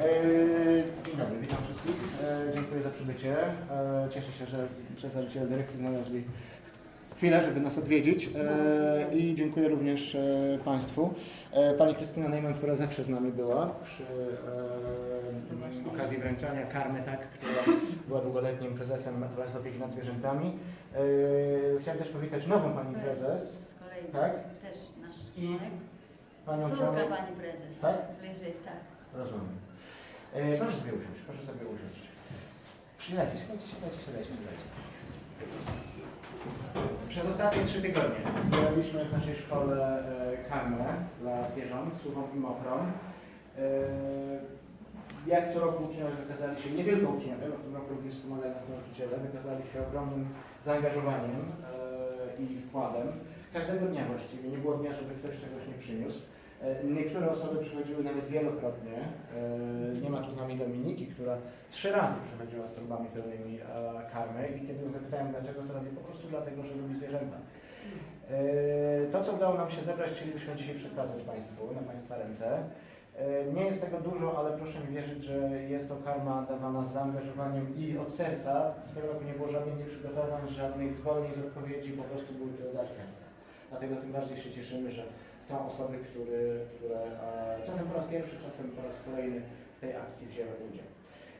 E, Dzień dobry, witam wszystkich. E, Dziękuję za przybycie. E, Cieszę się, że przedstawiciele dyrekcji znaleźli chwilę, żeby nas odwiedzić i dziękuję również Państwu. Pani Krystyna Neyman, która zawsze z nami była przy okazji wręczania karmy, tak, która była długoletnim prezesem Towarzystwa Opieki nad Zwierzętami. Chciałem też powitać nową Pani prezes, Z kolei Tak? też nasz członek. Panią Córka pani prezes. Tak? Bliżej, tak. Rozumiem. E, proszę sobie usiąść, proszę sobie usiąść. Siadajcie, siadajcie, siadajcie, siadajcie, siadajcie. Przez ostatnie trzy tygodnie zbieraliśmy w naszej szkole e, dla zwierząt, suchą i mokrą. E, jak co roku uczniowie wykazali się, nie tylko uczniowie, bo w tym roku również wspomagali nas nauczyciele, wykazali się ogromnym zaangażowaniem e, i wkładem. Każdego dnia właściwie, nie było dnia, żeby ktoś czegoś nie przyniósł. E, Niektóre osoby przychodziły nawet wielokrotnie. E, Nie ma tu z nami Dominiki, która trzy razy przychodziła z torbami pełnymi karmy i kiedy ją zapytałem dlaczego, to robi po prostu dlatego, że lubi zwierzęta. E, To, co udało nam się zebrać, chcielibyśmy dzisiaj przekazać Państwu na Państwa ręce. Nie jest tego dużo, ale proszę mi wierzyć, że jest to karma dawana z zaangażowaniem i od serca. W tym roku nie było żadnych nieprzygotowań, żadnych zwolnień z odpowiedzi, po prostu był to dar serca. Dlatego tym bardziej się cieszymy, że są osoby, które, które e, czasem po raz pierwszy, czasem po raz kolejny w tej akcji wzięły udział.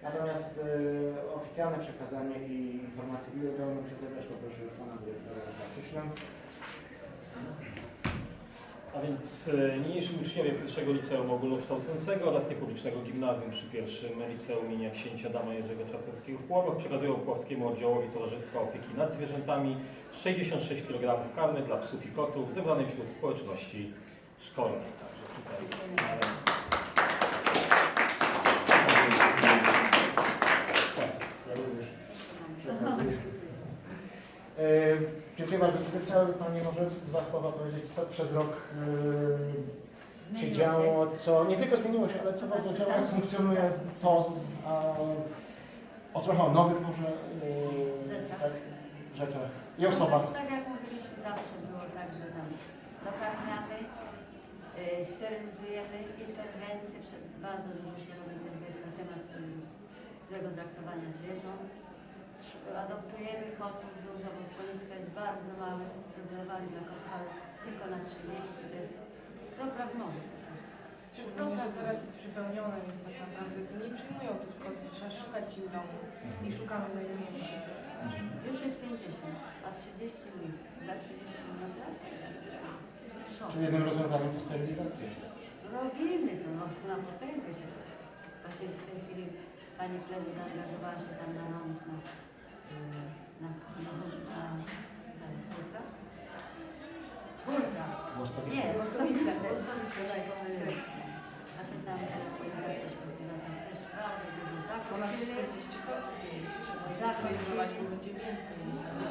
Natomiast e, oficjalne przekazanie i informacje, nam się zebrać, poproszę już Pana Dyrektora Krzyśla. A więc e, niniejszym uczniowie pierwszego liceum ogólnokształcącego oraz niepublicznego gimnazjum przy pierwszym liceum imienia księcia Adama Jerzego Czartoryskiego w Puławach przekazują Puławskiemu oddziałowi Towarzystwa Opieki nad Zwierzętami 66 kg karmy dla psów i kotów zebranej wśród społeczności szkolnej. Także tutaj Tak, ja również. E, Dziękuję bardzo. Czy chciałaby Pani może dwa słowa powiedzieć, co przez rok e, się działo, co nie tylko zmieniło się, ale co w ogóle Znaczy, jak tak. funkcjonuje TOZ, a, o trochę o nowych może e, Rzeczach. tak, rzeczach i osobach. No, tak jak mówiliśmy, zawsze było tak, że tam dokarmiamy, y, sterylizujemy, interwencje, przed- bardzo dużo się robi interwencji na temat złego traktowania zwierząt. Adoptujemy kotów dużo, bo schronisko jest bardzo małe, wybudowali dla kotów, ale tylko na 30, to jest prostu. To jest Szczególnie, że teraz jest przypełnione, więc tak naprawdę to nie przyjmują tych kotów, trzeba szukać ich w domu i szukamy, zajmujemy się tym. Już jest 50, a 30 miejsc. Dla 30 naprawdę? Szok. Czyli jednym rozwiązaniem to sterylizacja. Robimy to, no to na potęgę się. Właśnie w tej chwili pani prezes zaangażowała się tam na nowych, na, yy, na, na, na, na górka. Górka. Mostowice. Nie, Mostowice, Mostowice, tak pomyliłem. Właśnie tam sterylizacja się odbywa, tam też bardzo dużo Ponad zakończyli. 40 kotów jest, trzeba je Zakończyli. sterylizować, bo będzie więcej,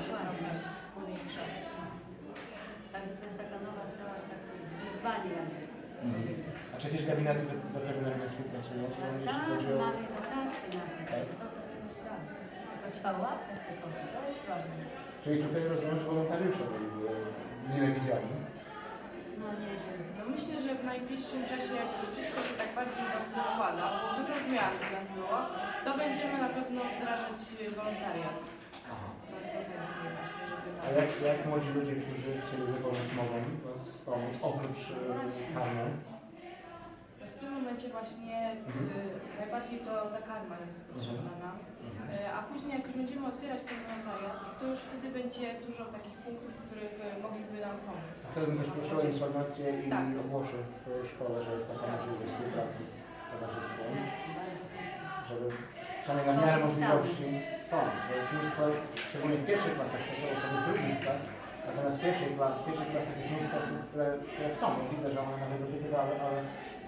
się powiększa. Także to jest taka nowa sprawa, takie wyzwanie jakby. Mhm. A czy jakieś gabinety we- weterynaryjne współpracują Wami, jeśli Tak, chodzi o... mamy dotacje na to, Tak? to to nie ma sprawy. Tylko trzeba łapać te koty, to jest problem. Czyli tutaj rozumiem, że wolontariusze byli e, mile widziani. No nie wiem. No myślę, że w najbliższym czasie, jak już wszystko się tak bardziej układa, bo dużo zmian u nas było, to będziemy na pewno wdrażać wolontariat. Aha. Bardzo chętnie, myślę, że A jak, jak młodzi ludzie, którzy chcieliby pomóc, mogą was wspomóc, oprócz e, karmy? W tym momencie właśnie Mhm. y, najbardziej to ta karma jest potrzebna nam. Mhm. Y, A później jak będziemy otwierać ten wolontariat, to już wtedy będzie dużo takich punktów, których y, mogliby nam pomóc. Wtedy bym też prosił o informację i Tak. ogłoszę w szkole, że jest taka możliwość współpracy z towarzystwem, żeby przynajmniej na miarę możliwości pomóc. Bo jest mnóstwo, szczególnie w pierwszych klasach, to są osoby z drugich klas, natomiast w pierwszej, w pierwszych klasach jest mnóstwo osób, które, które chcą. Ja widzę, że one nawet dopytywały, ale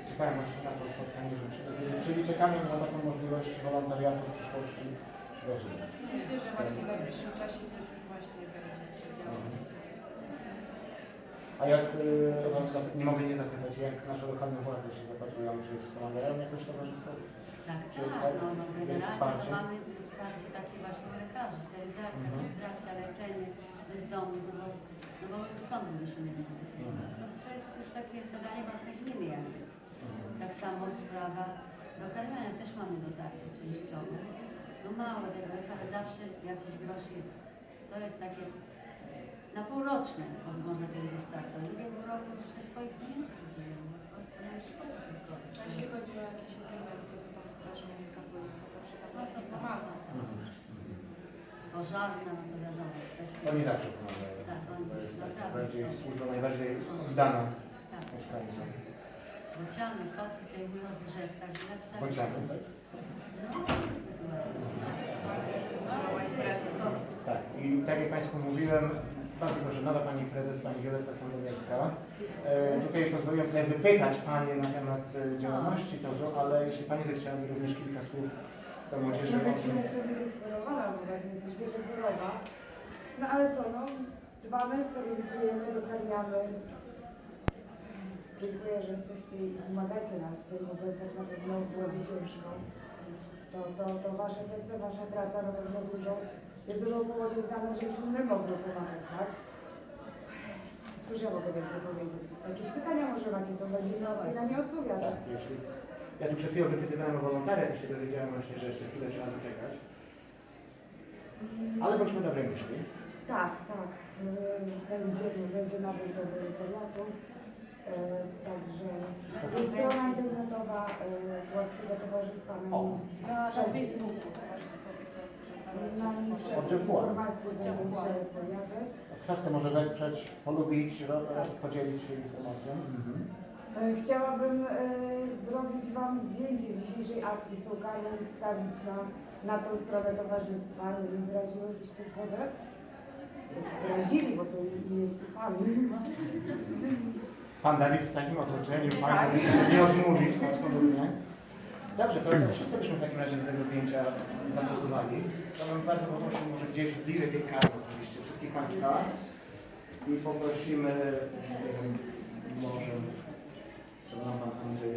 czekają właśnie na to spotkanie, żeby się dowiedzieć. Czyli czekamy na taką możliwość wolontariatu w przyszłości. Rozumiem. Myślę, że właśnie w najbliższym czasie coś już właśnie będzie się działo. Mhm. A jak, y, nie mogę nie zapytać, jak nasze lokalne władze się zapatrują, czy wspomagają jakoś towarzystwo? Tak, Czy tak, no, no jest generalnie wsparcie? to mamy wsparcie takie właśnie u lekarzy, sterylizacja, Mhm. kastracja, leczenie bezdomnych, no bo, no bo skąd byśmy mieli te pieniądze? Mhm. To, to jest już takie zadanie własnej gminy jakby. Mhm. Tak samo sprawa dokarmiania. też mamy dotacje częściowe. No mało tego jest, ale zawsze jakiś grosz jest. To jest takie na półroczne, bo można powiedzieć wystarcza. Drugiego roku już ze swoich pieniędzy kupujemy. Po prostu nie szkoda tylko. A jeśli chodzi o jakieś interwencje, to tam Straż Miejska, Policja zawsze tam No to lepiej tak, pomaga. tak. Mhm. Pożarna, no to wiadomo, kwestia. Oni zawsze pomagają. Tak, oni To jest taka naprawdę bardziej są. służba najbardziej oddana Tak. mieszkańcom. Bociany, koty zdejmują z drzew, także napisali. Bociany, tak? No, sytuacja. Tak, i tak jak Państwu mówiłem, bardzo proszę, nowa Pani Prezes, Pani Wioletta Sandowiejska. E, tutaj pozwoliłem sobie wypytać Panie na temat e, działalności TOZU, ale jeśli Pani zechciałaby również kilka słów do młodzieży. Nawet o się jestem niedysponowana, bo tak nieco świeża choroba. No ale co, no, dbamy, sterylizujemy, dokarmiamy. Dziękuję, że jesteście i pomagacie nam w tym, bo bez Was na pewno byłoby ciężko. To, to, to Wasze serce, Wasza praca na pewno dużo, jest dużą pomocą dla nas, żebyśmy my mogli pomagać, tak? Cóż ja mogę więcej powiedzieć? Jakieś pytania może macie, to będziemy na nie odpowiadać. Tak, jeśli... Ja tu przed chwilą wypytywałem o wolontariat i się dowiedziałem właśnie, że jeszcze chwilę trzeba zaczekać. Ale bądźmy dobrej myśli. Tak, tak. Yy, Będzie, będzie nabór do wolontariatu. Yy, Także jest strona internetowa Polskiego Towarzystwa O. na nim. Na, na. Facebooku Towarzystwo Na nim informacje będą się pojawiać. Kto chce może wesprzeć, polubić, ro- podzielić się informacją? Mhm. Yy, Chciałabym yy, zrobić Wam zdjęcie z dzisiejszej akcji z tą karmą i wstawić na, na tą stronę towarzystwa. Nie wiem, wyraziłybyście zgodę? Wyrazili, bo to nie jest Pan. Pan Dawid w takim otoczeniu, Pan Tak. by się nie odmówić, absolutnie. Dobrze, to wszyscy byśmy w takim razie do tego zdjęcia zagłosowali. To bym bardzo poprosił może gdzieś bliżej tej karty oczywiście wszystkich Państwa i poprosimy, wiem, może, żeby nam Pan Andrzej